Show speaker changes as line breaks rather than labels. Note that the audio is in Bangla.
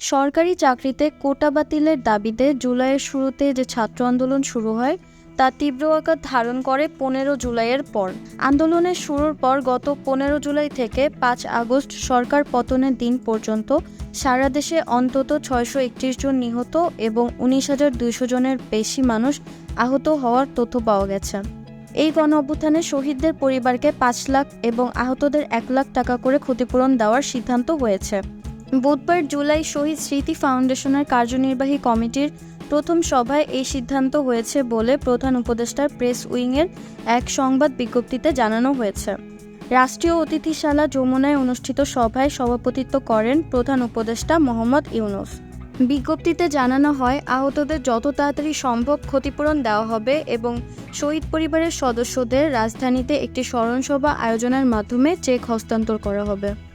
সরকারি চাকরিতে কোটা বাতিলের দাবিতে জুলাইয়ের শুরুতে যে ছাত্র আন্দোলন শুরু হয়, তা তীব্র আকার ধারণ করে পনেরো জুলাইয়ের পর। আন্দোলনের শুরুর পর গত পনেরো জুলাই থেকে পাঁচ আগস্ট সরকার পতনের দিন পর্যন্ত সারা দেশে অন্তত ছয়শো একত্রিশ জন নিহত এবং উনিশ হাজার দুইশো জনের বেশি মানুষ আহত হওয়ার তথ্য পাওয়া গেছে। এই গণ অভ্যুত্থানে শহীদদের পরিবারকে পাঁচ লাখ এবং আহতদের এক লাখ টাকা করে ক্ষতিপূরণ দেওয়ার সিদ্ধান্ত হয়েছে। বুধবার জুলাই শহীদ স্মৃতি ফাউন্ডেশনের কার্যনির্বাহী কমিটির প্রথম সভায় এই সিদ্ধান্ত হয়েছে বলে প্রধান উপদেষ্টার প্রেস উইংয়ের এক সংবাদ বিজ্ঞপ্তিতে জানানো হয়েছে। রাষ্ট্রীয় অতিথিশালা যমুনায় অনুষ্ঠিত সভায় সভাপতিত্ব করেন প্রধান উপদেষ্টা মোহাম্মদ ইউনুস। বিজ্ঞপ্তিতে জানানো হয়, আহতদের যত তাড়াতাড়ি সম্ভব ক্ষতিপূরণ দেওয়া হবে এবং শহীদ পরিবারের সদস্যদের রাজধানীতে একটি স্মরণসভা আয়োজনের মাধ্যমে চেক হস্তান্তর করা হবে।